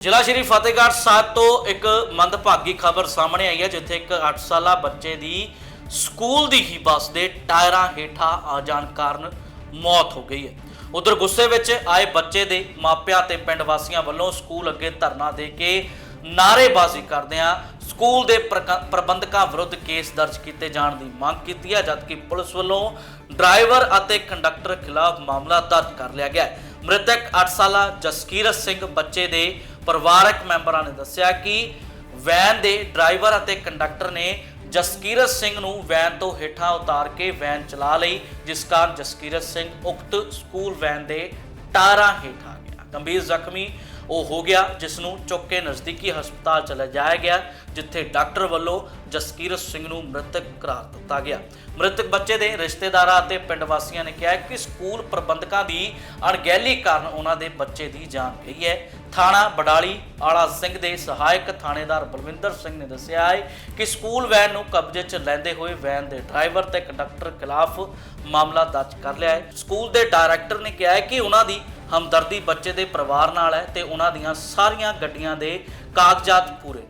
ਜ਼ਿਲ੍ਹਾ ਸ਼੍ਰੀ ਫਤਿਹਗੜ੍ਹ ਸਾਹਿਬ ਤੋਂ ਇੱਕ ਮੰਦਭਾਗੀ ਖਬਰ ਸਾਹਮਣੇ ਆਈ ਹੈ, ਜਿੱਥੇ ਇੱਕ 8 ਸਾਲਾ ਬੱਚੇ ਦੀ ਸਕੂਲ ਦੀ ਹੀ ਬੱਸ ਦੇ ਟਾਇਰਾਂ ਹੇਠਾਂ ਆ ਜਾਣ ਕਾਰਨ ਮੌਤ ਹੋ ਗਈ ਹੈ। ਉਧਰ ਗੁੱਸੇ ਵਿੱਚ ਆਏ ਬੱਚੇ ਦੇ ਮਾਪਿਆਂ ਤੇ ਪਿੰਡ ਵਾਸੀਆਂ ਵੱਲੋਂ ਸਕੂਲ ਅੱਗੇ ਧਰਨਾ ਦੇ ਕੇ ਨਾਅਰੇਬਾਜ਼ੀ ਕਰਦਿਆਂ ਸਕੂਲ ਦੇ ਪ੍ਰਕ- ਪ੍ਰਬੰਧਕਾਂ ਵਿਰੁੱਧ ਕੇਸ ਦਰਜ ਕੀਤੇ ਜਾਣ ਦੀ ਮੰਗ ਕੀਤੀ ਹੈ, ਜਦਕਿ ਪੁਲਿਸ ਵੱਲੋਂ ਡਰਾਈਵਰ ਅਤੇ ਕੰਡਕਟਰ ਖਿਲਾਫ ਮਾਮਲਾ ਦਰਜ ਕਰ ਲਿਆ ਗਿਆ ਹੈ। ਮ੍ਰਿਤਕ 8 ਸਾਲਾ ਜਸਕੀਰਤ ਸਿੰਘ ਬੱਚੇ ਦੇ ਪਰਿਵਾਰਕ ਮੈਂਬਰਾਂ ਨੇ ਦੱਸਿਆ ਕਿ ਵੈਨ ਦੇ ਡਰਾਈਵਰ ਅਤੇ ਕੰਡਕਟਰ ਨੇ ਜਸਕੀਰਤ ਸਿੰਘ ਨੂੰ ਵੈਨ ਤੋਂ ਹੇਠਾਂ ਉਤਾਰ ਕੇ ਵੈਨ ਚਲਾ ਲਈ, ਜਿਸ ਕਾਰਨ ਜਸਕੀਰਤ ਸਿੰਘ ਉਕਤ ਸਕੂਲ ਵੈਨ ਦੇ ਟਾਇਰਾਂ ਹੇਠ ਆ ਗਿਆ। ਗੰਭੀਰ ਜ਼ਖਮੀ ਉਹ ਹੋ ਗਿਆ, ਜਿਸ ਨੂੰ ਚੁੱਕ ਕੇ ਨਜ਼ਦੀਕੀ ਹਸਪਤਾਲ ਚ ਲਿਜਾਇਆ ਗਿਆ, ਜਿੱਥੇ ਡਾਕਟਰ ਵੱਲੋਂ ਜਸਕੀਰਤ ਸਿੰਘ ਨੂੰ ਮ੍ਰਿਤਕ ਕਰਾਰ ਦਿੱਤਾ ਗਿਆ। ਮ੍ਰਿਤਕ ਬੱਚੇ ਦੇ ਰਿਸ਼ਤੇਦਾਰਾਂ ਅਤੇ ਪਿੰਡ ਵਾਸੀਆਂ ਨੇ ਕਿਹਾ ਕਿ ਸਕੂਲ ਪ੍ਰਬੰਧਕਾਂ ਦੀ ਅਣਗਹਿਲੀ ਕਾਰਨ ਉਹਨਾਂ ਦੇ ਬੱਚੇ ਦੀ ਜਾਨ ਗਈ ਹੈ। ਥਾਣਾ ਬਡਾਲੀ ਆਲਾ ਸਿੰਘ ਦੇ ਸਹਾਇਕ ਥਾਣੇਦਾਰ ਬਲਵਿੰਦਰ ਸਿੰਘ ਨੇ ਦੱਸਿਆ ਹੈ ਕਿ ਸਕੂਲ ਵੈਨ ਨੂੰ ਕਬਜ਼ੇ 'ਚ ਲੈਂਦੇ ਹੋਏ ਵੈਨ ਦੇ ਡਰਾਈਵਰ ਤੇ ਕੰਡਕਟਰ ਖਿਲਾਫ ਮਾਮਲਾ ਦਰਜ ਕਰ ਲਿਆ ਹੈ। ਸਕੂਲ ਦੇ ਡਾਇਰੈਕਟਰ ਨੇ ਕਿਹਾ ਹੈ ਕਿ ਉਹਨਾਂ ਦੀ ਹਮਦਰਦੀ ਬੱਚੇ ਦੇ ਪਰਿਵਾਰ ਨਾਲ ਹੈ ਤੇ ਉਹਨਾਂ ਦੀਆਂ ਸਾਰੀਆਂ ਗੱਡੀਆਂ ਦੇ ਕਾਗਜ਼ਾਤ ਪੂਰੇ।